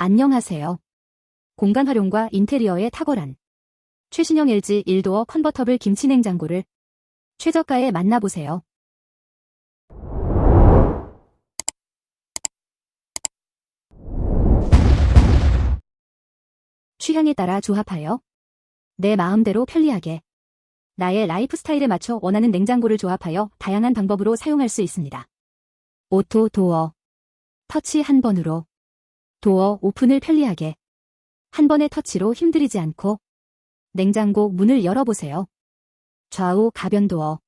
안녕하세요. 공간 활용과 인테리어의 탁월한 최신형 LG 1도어 컨버터블 김치냉장고를 최저가에 만나보세요. 취향에 따라 조합하여 내 마음대로 편리하게 나의 라이프 스타일에 맞춰 원하는 냉장고를 조합하여 다양한 방법으로 사용할 수 있습니다. 오토 도어 터치 한 번으로 도어 오픈을 편리하게 한 번의 터치로 힘들이지 않고 냉장고 문을 열어보세요. 좌우 가변 도어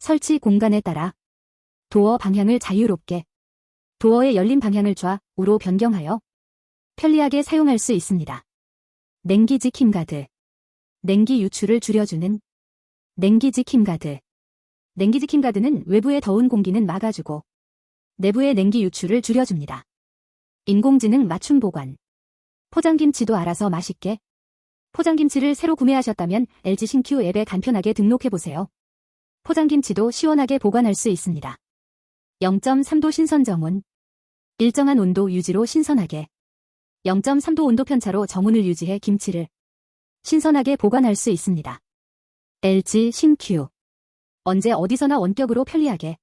설치 공간에 따라 도어 방향을 자유롭게 도어의 열린 방향을 좌우로 변경하여 편리하게 사용할 수 있습니다. 냉기 지 킴 가드 냉기 유출을 줄여주는 냉기 지 킴 가드 냉기 지 킴 가드는 외부의 더운 공기는 막아주고 내부의 냉기 유출을 줄여줍니다. 인공지능 맞춤 보관. 포장김치도 알아서 맛있게. 포장김치를 새로 구매하셨다면 LG 신큐 앱에 간편하게 등록해보세요. 포장김치도 시원하게 보관할 수 있습니다. 0.3도 신선 정온. 일정한 온도 유지로 신선하게. 0.3도 온도 편차로 정온을 유지해 김치를 신선하게 보관할 수 있습니다. LG 신큐 언제 어디서나 원격으로 편리하게.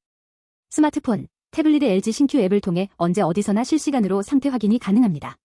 스마트폰, 태블릿의 LG 신큐 앱을 통해 언제 어디서나 실시간으로 상태 확인이 가능합니다.